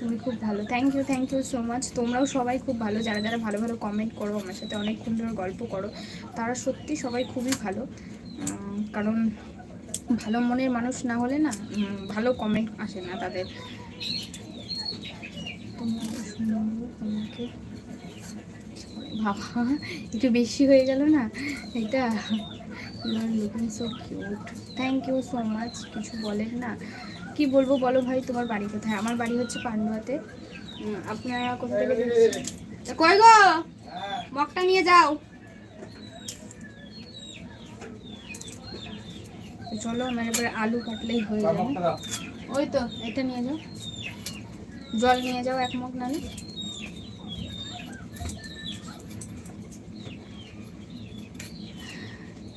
তুমি খুব ভালো। Thank you thank you so much তোমরাও সবাই খুব ভালো। যারা যারা ভালো ভালো কমেন্ট করো, আমার সাথে অনেকক্ষণ ধরে গল্প করো, তারা সত্যি সবাই খুবই ভালো। কারণ ভালো মনের মানুষ না হলে না ভালো কমেন্ট আসে না তাদের। বাবা, একটু বেশি হয়ে গেল না? এটা looking so cute thank you so much কিছু বলেন না। কি বলব বলো ভাই তোমার বাড়ি কোথায়? আমার বাড়ি হচ্ছে পান্ডুয়াতে। আপনারা কোথা থেকে কই গো? মগটা নিয়ে যাও। চলো আমার এবারে আলু কাটলেই হয়ে যাবে। ওই তো এটা নিয়ে যাও। জল নিয়ে যাও এক মগ নালে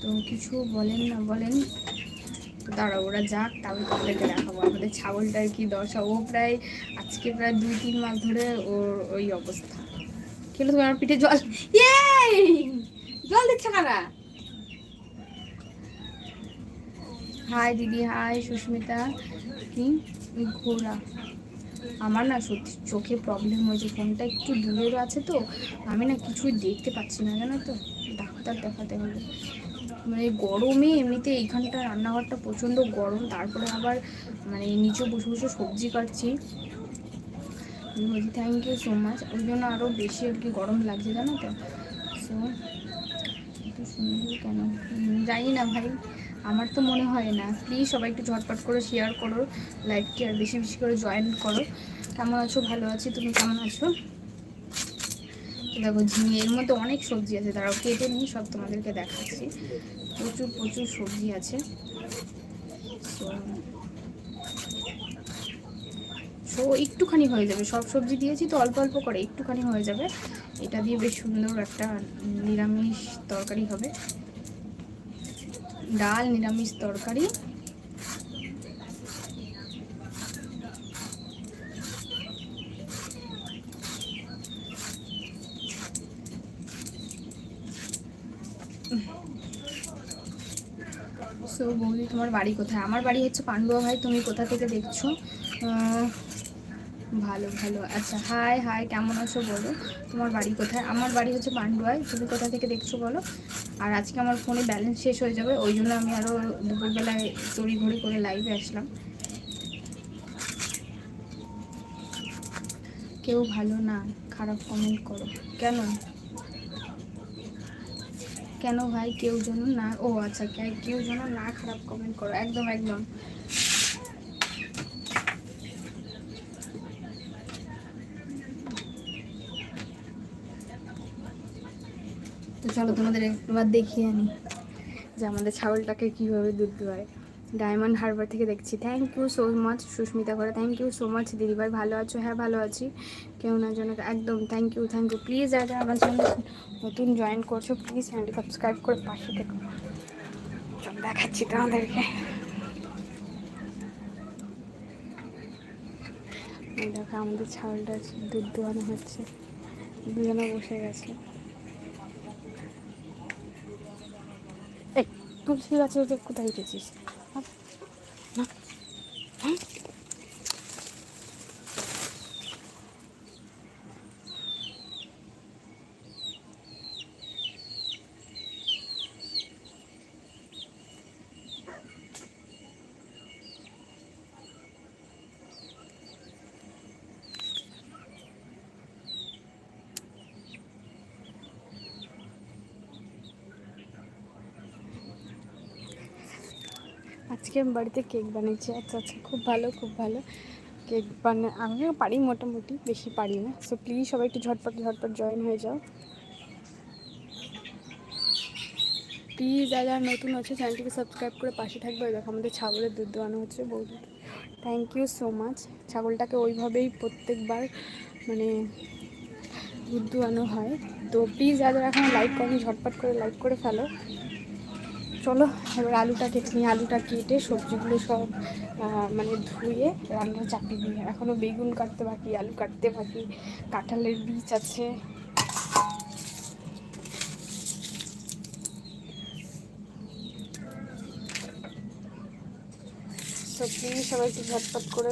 তো কিছু বলেন না বলেন। তো দাঁড়াও, ওরা যাক তাহলে তাদেরকে দেখাবো। আমাদের ছাগলটার কি দশা? ও প্রায়, আজকে প্রায় দুই, তিন মাস ধরে ওর ওই অবস্থা। খেলো তোমার পিঠে জল? জল দিচ্ছে কারা? হাই দিদি হাই সুস্মিতা। কি? ঘোড়া। আমার না সত্যি চোখে প্রবলেম হয়েছে, ফোনটা একটু দূরের আছে তো। আমি না কিছুই দেখতে পাচ্ছি না, জানো তো? ডাক্তার দেখাতে হবে। মানে গরমে এমনিতে এইখানটা রান্নাঘরটা প্রচণ্ড গরম, তারপরে আবার মানে নিচে বসে বসে সবজি কাটছি। বলছি থ্যাংক ইউ সো মাচ ওই জন্য আরও বেশি আর কি গরম লাগছে, জানো তো? সো সুন্দর কেন? জানি না ভাই, আমার তো মনে হয় না। প্লিজ সবাই একটু ঝটপট করে শেয়ার করো লাইভটি আর বেশি বেশি করে জয়েন করো। কেমন আছো? ভালো আছি? তুমি কেমন আছো? দেখো ঝিঙে এর মধ্যে অনেক সবজি আছে। তারাও কেটে নিয়ে সব তোমাদেরকে দেখাচ্ছি। প্রচুর প্রচুর সবজি আছে। সো একটুখানি হয়ে যাবে। সব সবজি দিয়েছি তো অল্প অল্প করে একটুখানি হয়ে যাবে। এটা দিয়ে বেশ সুন্দর একটা নিরামিষ তরকারি হবে। ডাল, নিরামিষ তরকারি। সো বৌদি, তোমার বাড়ি কোথায়? আমার বাড়ি হচ্ছে পান্ডুয়া ভাই, তুমি কোথা থেকে দেখছ? ভালো ভালো। আচ্ছা হাই হাই কেমন আছো বলো? তোমার বাড়ি কোথায়? আমার বাড়ি হচ্ছে পান্ডুয়ায় তুমি কোথা থেকে দেখছ বলো? আর আজকে আমার ফোনে ব্যালেন্স শেষ হয়ে যাবে, ওই জন্য আমি আরও দুপুরবেলায় তড়ি ঘড়ি করে লাইভে আসলাম। কেউ ভালো না, খারাপ কমেন্ট করো। কেন? কেন ভাই কেউ যেন না, ও আচ্ছা কেউ যেন না খারাপ কমেন্ট করো, একদম একদম। তো চলো তোমাদের একবার দেখিয়ে আনি যে আমাদের ছাগলটাকে কীভাবে দুধ দেওয়ায় ডায়মন্ড হারবার থেকে দেখছি। Thank you so much Susmita করে। থ্যাংক ইউ সো মাচ দিদিভাই ভালো আছো? হ্যাঁ ভালো আছি। কেউ না যেন একদম thank you thank you please যারা আমার চ্যানেল নতুন জয়েন করছ প্লিজ চ্যানেলটি সাবস্ক্রাইব করে পাশে চলো দেখাচ্ছি তোমাদেরকে। দেখো, আমাদের ছাগলটা দুধ দোয়ানো হচ্ছে। দুজনে বসে গেছে। তুলসী গাছে কোথায় উঠেছিস আহ, না। আজকে আমি বাড়িতে কেক বানিয়েছি। আচ্ছা আচ্ছা খুব ভালো খুব ভালো। কেক বানা আমিও পারি মোটামুটি, বেশি পারি না। সো প্লিজ সবাই একটু ঝটপট ঝটপট জয়েন হয়ে যাও। প্লিজ যারা যারা নতুন আছে চ্যানেলটিকে সাবস্ক্রাইব করে পাশে থাকবে। দেখো আমাদের ছাগলের দুধ দোয়ানো হচ্ছে বৌদি থ্যাংক ইউ সো মাচ ছাগলটাকে ওইভাবেই প্রত্যেকবার মানে দুধ দোয়ানো হয়। তো প্লিজ যারা এখন লাইক করেনি, ঝটপট করে লাইক করে ফেলো। চলো, এবার আলুটা কেটে নিই। আলুটা কেটে সবজিগুলো সব মানে ধুয়ে রান্না চাপিয়ে দিই এখনও বেগুন কাটতে বাকি, আলু কাটতে বাকি, কাঁঠালের বীজ আছে। সবজি সবাই একটু ঝটপট করে